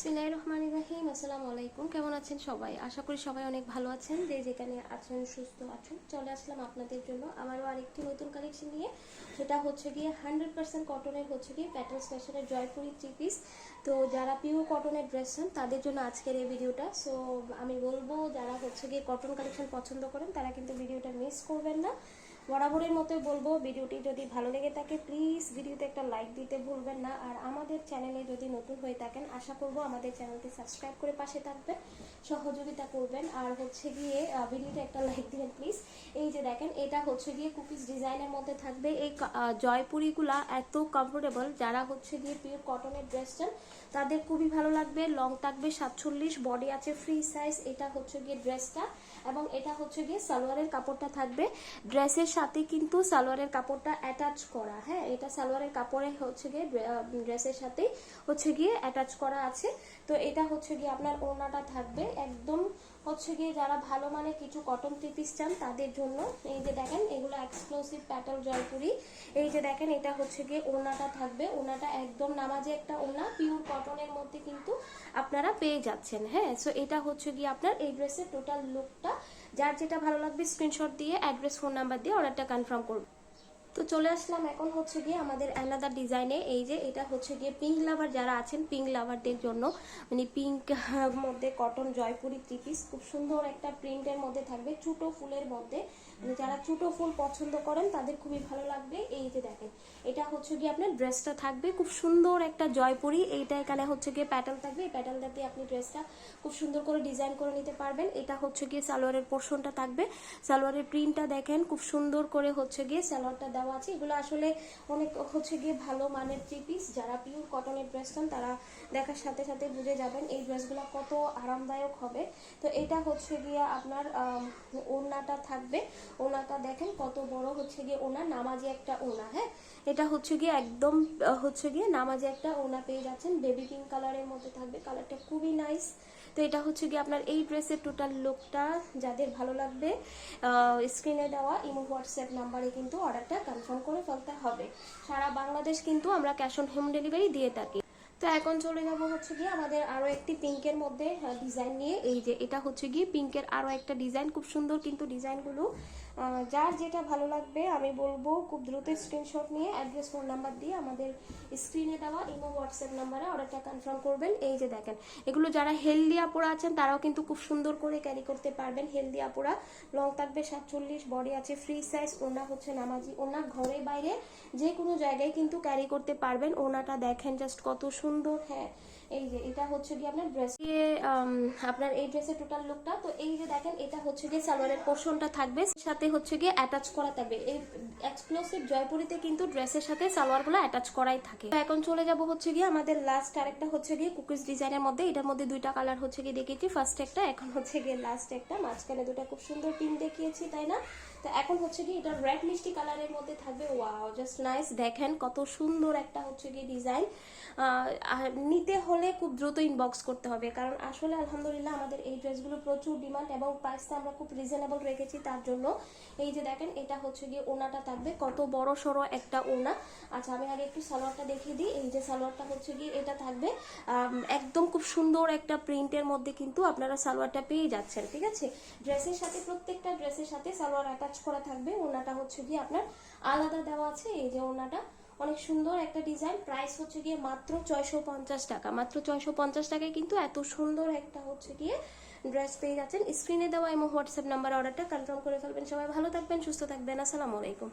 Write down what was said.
বিসমিল্লাহ রহমান রাহিম আসসালামু আলাইকুম। কেমন আছেন সবাই? আশা করি সবাই অনেক ভালো আছেন, যে যেখানে আছেন, সুস্থ আছেন। চলে আসলাম আপনাদের জন্য আমারও আরেকটি নতুন কালেকশন নিয়ে। সেটা হচ্ছে গিয়ে হান্ড্রেড পার্সেন্ট কটনের হচ্ছে গিয়ে প্যাটার্ন স্পেশালের জয়পুরি থ্রি পিস তো যারা পিওর কটনের ড্রেস চান, তাদের জন্য আজকের এই ভিডিওটা সো আমি বলব, যারা হচ্ছে গিয়ে কটন কালেকশন পছন্দ করেন, তারা কিন্তু ভিডিওটা মিস করবেন না। বরাবরের মতো বলব, ভিডিওটি যদি ভালো লেগে থাকে প্লিজ ভিডিওতে একটা লাইক দিতে ভুলবেন না। আর আমাদের চ্যানেলে যদি নতুন হয়ে থাকেন, আশা করব আমাদের চ্যানেলটি সাবস্ক্রাইব করে পাশে থাকবেন, সহযোগিতা করবেন। আর হচ্ছে গিয়ে ভিডিওতে একটা লাইক দিবেন প্লিজ এই যে দেখেন, এটা হচ্ছে গিয়ে কুকিজ ডিজাইনের মধ্যে থাকবে। এই জয়পুরিগুলা এত কমফোর্টেবল যারা হচ্ছে গিয়ে পিওর কটনের ড্রেস চান, তাদের খুবই ভালো লাগবে। লং থাকবে সাতচল্লিশ বডি আছে ফ্রি সাইজ এটা হচ্ছে গিয়ে ড্রেসটা এবং এটা হচ্ছে গিয়ে সালোয়ারের কাপড়টা থাকবে। ড্রেসের সাথে কিন্তু সালোয়ারের কাপড়টা অ্যাটাচ করা হ্যাঁ? এটা সালোয়ারের কাপড়ে হচ্ছে গিয়ে ড্রেসের সাথে হচ্ছে গিয়ে অ্যাটাচ করা আছে। তো এটা হচ্ছে গিয়ে আপনার ওড়নাটা থাকবে একদম হচ্ছে গিয়ে যারা ভালো মানে কিছু কটন থ্রি চান, তাদের জন্য এই যে দেখেন, এগুলো এক্সক্লুসিভ প্যাটার্ন জয়পুরি। এই যে দেখেন, এটা হচ্ছে গিয়ে ওড়নাটা থাকবে। ওনাটা একদম নামাজে একটা ওনা পিওর কটনের মধ্যে কিন্তু আপনারা পেয়ে যাচ্ছেন হ্যাঁ? সো এটা হচ্ছে গিয়ে আপনার এই ড্রেসের টোটাল লুকটা যার যেটা ভালো লাগবে স্ক্রিনশট দিয়ে অ্যাড্রেস ফোন নাম্বার দিয়ে অর্ডারটা কনফার্ম করবে তো চলে আসলাম এখন হচ্ছে গিয়ে আমাদের অ্যানাদার ডিজাইনে এই যে এটা হচ্ছে গিয়ে পিঙ্ক লাভার যারা আছেন পিঙ্ক লাভারদের জন্য। মানে পিঙ্ক মধ্যে কটন জয়পুরি থ্রি পিস খুব সুন্দর একটা প্রিন্টের মধ্যে থাকবে, ছোটো ফুলের মধ্যে। মানে যারা ছোটো ফুল পছন্দ করেন, তাদের খুবই ভালো লাগবে। এই যে দেখেন, এটা হচ্ছে গিয়ে আপনার ড্রেসটা থাকবে। খুব সুন্দর একটা জয়পুরি। এইটা এখানে হচ্ছে গিয়ে প্যাটার্ন থাকবে। এই প্যাটার্নটা দিয়ে আপনি ড্রেসটা খুব সুন্দর করে ডিজাইন করে নিতে পারবেন। এটা হচ্ছে গিয়ে সালোয়ারের পোর্শনটা থাকবে। সালোয়ারের প্রিন্টটা দেখেন, খুব সুন্দর করে হচ্ছে গিয়ে সালোয়ারটা দেওয়া আছে। এগুলো আসলে অনেক হচ্ছে গিয়ে ভালো মানের থ্রি পিস যারা পিওর কটনের ড্রেস চান তারা দেখার সাথে সাথে বুঝে যাবেন এই ড্রেসগুলো কত আরামদায়ক হবে। তো এটা হচ্ছে গিয়ে আপনার আম, ওড়নাটা থাকবে। ওনাটা দেখেন কত বড় হচ্ছে গিয়ে ওনা নামাজি একটা ওনা হ্যাঁ? এটা হচ্ছে গিয়ে একদম হচ্ছে গিয়ে নামাজি একটা ওনা পেয়ে যাচ্ছেন। বেবি পিঙ্ক কালারের মধ্যে থাকবে। কালারটা খুবই নাইস তো এটা হচ্ছে গিয়ে আপনার এই ড্রেসের টোটাল লুকটা যাদের ভালো লাগবে স্ক্রিনে দেওয়া ইমো হোয়াটসঅ্যাপ নাম্বারে কিন্তু অর্ডারটা কনফার্ম করে ফেলতে হবে। সারা বাংলাদেশ কিন্তু আমরা ক্যাশ অন হোম ডেলিভারি দিয়ে থাকি। তো এখন চলে যাব হচ্ছে গিয়ে আমাদের আরও একটি পিঙ্কের মধ্যে ডিজাইন নিয়ে। এই যে এটা হচ্ছে গিয়ে পিঙ্কের আরও একটা ডিজাইন খুব সুন্দর কিন্তু ডিজাইনগুলো যার যেটা ভালো লাগবে, আমি বলব খুব দ্রুত স্ক্রিনশট নিয়ে অ্যাড্রেস ফোন নাম্বার দিয়ে আমাদের স্ক্রিনে দেওয়া ইমো হোয়াটসঅ্যাপ নাম্বারে অর্ডারটা কনফার্ম করবেন। এই যে দেখেন, এগুলো যারা হেলদি আপুরা আছেন, তারাও কিন্তু খুব সুন্দর করে ক্যারি করতে পারবেন হেলদি আপুরা। লং থাকবে সাতচল্লিশ বডি আছে ফ্রি সাইজ ওনা হচ্ছে নামাজি ওনা ঘরে বাইরে যে কোনো জায়গায় কিন্তু ক্যারি করতে পারবেন। ওনাটা দেখেন জাস্ট কত সুন্দর হ্যাঁ। এই যে, এটা হচ্ছে কি আপনার ড্রেস আপনার এই ড্রেসের টোটাল লুকটা তো এই যে দেখেন, এটা হচ্ছে গিয়ে সালোয়ারের পোর্শনটা থাকবে। সাথে হচ্ছে গিয়ে অ্যাটাচ করা থাকবে। এই এক্সক্লুসিভ জয়পুরিতে কিন্তু ড্রেসের সাথে সালোয়ারগুলো অ্যাটাচ করাই থাকে। তো এখন চলে যাব হচ্ছে গিয়ে আমাদের লাস্ট আরেকটা হচ্ছে গিয়ে কুকিজ ডিজাইনের মধ্যে। এটার মধ্যে দুইটা কালার হচ্ছে গিয়ে দেখিয়েছি। ফার্স্ট একটা, এখন হচ্ছে গিয়ে লাস্ট একটা। মাঝখানে দুটা খুব সুন্দর পিন দেখিয়েছি, তাই না? তো এখন হচ্ছে কি এটা রেড মিষ্টি কালারের মধ্যে থাকবে। ওয়াও জাস্ট নাইস দেখেন কত সুন্দর একটা হচ্ছে গিয়ে ডিজাইন নিতে হলে খুব দ্রুত ইনবক্স করতে হবে। কারণ আসলে আলহামদুলিল্লাহ আমাদের এই ড্রেসগুলো প্রচুর ডিমান্ড এবং প্রাইসটা আমরা খুব রিজনেবল রেখেছি, তার জন্য। এই যে দেখেন, এটা হচ্ছে গিয়ে ওনাটা থাকবে। কত বড় সড়ো একটা ওনা। আচ্ছা আমি আগে একটু সালোয়ারটা দেখিয়ে দিই। এই যে সালোয়ারটা হচ্ছে গিয়ে এটা থাকবে একদম খুব সুন্দর একটা প্রিন্টের মধ্যে কিন্তু আপনারা সালোয়ারটা পেয়ে যাচ্ছেন, ঠিক আছে? ড্রেসের সাথে, প্রত্যেকটা ড্রেসের সাথে সালোয়ার অ্যাটাচ করা থাকবে। ওনাটা হচ্ছে গিয়ে আপনার আলাদা দেওয়া আছে, এই যে ওনাটা। অনেক সুন্দর একটা ডিজাইন প্রাইস হচ্ছে গিয়ে মাত্র ছয়শো পঞ্চাশ টাকা। মাত্র ছয়শো পঞ্চাশ টাকায় কিন্তু এত সুন্দর একটা হচ্ছে গিয়ে ড্রেস পেয়ে যাচ্ছেন। স্ক্রিনে দেওয়া এবং হোয়াটসঅ্যাপ নাম্বার অর্ডারটা কনফার্ম করে ফেলবেন। সবাই ভালো থাকবেন, সুস্থ থাকবেন। আসসালামু আলাইকুম।